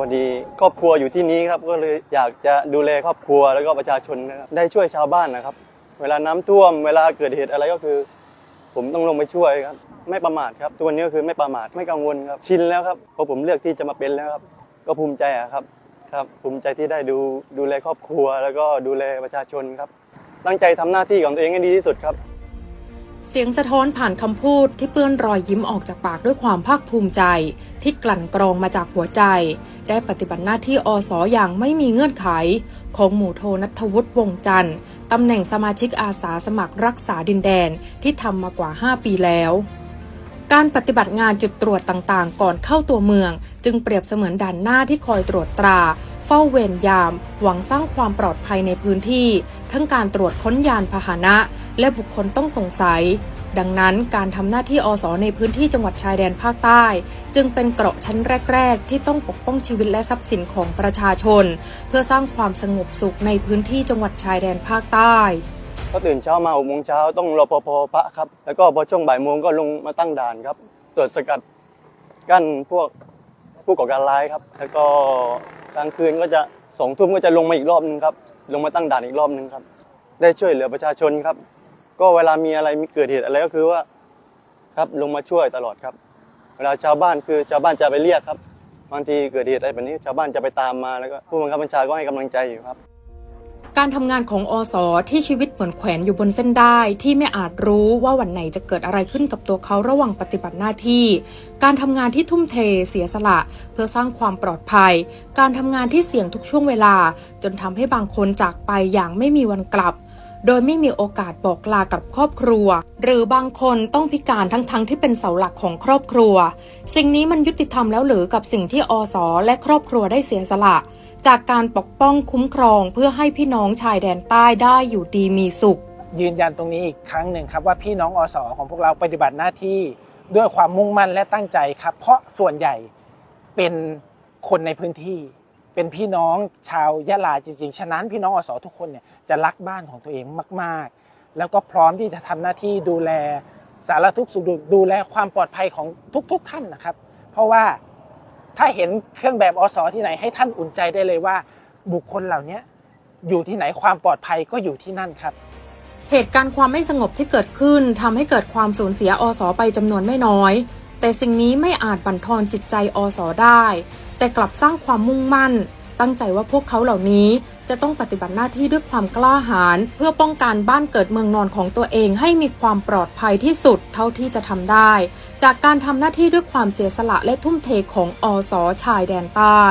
วันดีครอบครัวอยู่ที่นี้ครับก็เลยอยากจะดูแลครอบครัวแล้วก็ประชาชนนะครับได้ช่วยชาวบ้านนะครับ เวลาน้ำท่วมเวลาเกิดเหตุอะไรก็คือ ผมต้องลงไปช่วยครับ ไม่ประมาทครับ ตัวนี้ก็คือไม่ประมาทไม่กังวลครับชินแล้วครับเพราะผมเลือกที่จะมาเป็นแล้วครับ ก็ภูมิใจอะครับครับภูมิใจที่ได้ดูดูแลครอบครัว แล้วก็ดูแลประชาชนครับ ตั้งใจทำหน้าที่ของตัวเองให้ดีที่สุดครับ เสียงสะท้อนผ่านคำพูดที่เปื้อนรอยยิ้มออกจากปากด้วยความภาคภูมิใจ ที่กลั่นกรองมาจากหัวใจ ได้ปฏิบัติหน้าที่อสอย่างไม่มีเงื่อนไข ของหมู่โทนัทวุฒิวงจันทร์ตำแหน่งสมาชิกอาสาสมัครรักษาดินแดนที่ทำมากว่า 5 ปีแล้วการปฏิบัติงานจุดตรวจต่างๆ ก่อนเข้าตัวเมือง จึงเปรียบเสมือนด่านหน้าที่คอยตรวจตรา เฝ้าเวรยาม หวังสร้างความปลอดภัยในพื้นที่ ทั้งการตรวจค้นยานพาหนะ และบุคคลต้องสงสัย ดังนั้นการทำหน้าที่อสในพื้นที่จังหวัดชายแดนภาคใต้ จึงเป็นเกราะชั้นแรก ๆ ที่ต้องปกป้องชีวิตและทรัพย์สินของประชาชน เพื่อสร้างความสงบสุขในพื้นที่จังหวัดชายแดนภาคใต้ก็ตื่นเช้ามาหกโมงเช้าต้องรอปภปะครับ แล้วก็พอช่วงบ่ายโมงก็ลงมาตั้งด่านครับ ตรวจสกัดกั้นพวกผู้ก่อการร้ายครับ แล้วก็ กลางคืนก็จะสองทุ่มก็จะลงมาอีกรอบนึงครับ ลงมาตั้งด่านอีกรอบนึงครับ ได้ช่วยเหลือประชาชนครับ ก็เวลามีอะไรมีเกิดเหตุอะไรก็คือว่าครับลงมาช่วยตลอดครับ เวลาชาวบ้านคือชาวบ้านจะไปเรียกครับบางทีเกิดเหตุอะไรแบบนี้ชาวบ้านจะไปตามมาแล้วก็ผู้บังคับบัญชาก็ให้กำลังใจอยู่ครับ การทำงานของอสที่ชีวิตเหมือนแขวนอยู่บนเส้นได้ที่ไม่อาจรู้ว่าวันไหนจะเกิดอะไรขึ้นกับตัวเขาระหว่างปฏิบัติหน้าที่ การทำงานที่ทุ่มเทเสียสละ เพื่อสร้างความปลอดภัย การทำงานที่เสี่ยงทุกช่วงเวลา จนทำให้บางคนจากไปอย่างไม่มีวันกลับ โดยไม่มีโอกาสบอกลากับครอบครัว หรือบางคนต้องพิการทั้งๆทที่เป็นเสาหลักของครอบครัว สิ่งนี้มันยุติธรรมแล้วหรือกับสิ่งที่อสและครอบครัวได้เสียสละ จากการปกป้องคุ้มครองเพื่อให้พี่น้องชายแดนใต้ได้อยู่ดีมีสุข ยืนยันตรงนี้อีกครั้งหนึ่งครับว่าพี่น้องอสของพวกเราปฏิบัติหน้าที่ด้วยความมุ่งมั่นและตั้งใจครับ เพราะส่วนใหญ่เป็นคนในพื้นที่ เป็นพี่น้องชาวยะลาจริงๆ ฉะนั้นพี่น้องอสทุกคนเนี่ยจะรักบ้านของตัวเองมาก ๆ แล้วก็พร้อมที่จะทำหน้าที่ดูแลสารทุกสุขดูแลความปลอดภัยของทุก ๆ ท่านนะครับ เพราะว่า ถ้าเห็นเครื่องแบบอสที่ไหนให้ท่านอุ่นใจได้เลยว่า บุคคลเหล่านี้อยู่ที่ไหนความปลอดภัยก็อยู่ที่นั่นครับ เหตุการณ์ความไม่สงบที่เกิดขึ้นทำให้เกิดความสูญเสียอสไปจำนวนไม่น้อย แต่สิ่งนี้ไม่อาจบั่นทอนจิตใจอสได้ แต่กลับสร้างความมุ่งมั่น ตั้งใจว่าพวกเขาเหล่านี้ จะต้องปฏิบัติหน้าที่ด้วยความกล้าหาญเพื่อป้องกันบ้านเกิดเมืองนอนของตัวเองให้มีความปลอดภัยที่สุดเท่าที่จะทำได้ จากการทำหน้าที่ด้วยความเสียสละและทุ่มเทของอสชายแดนใต้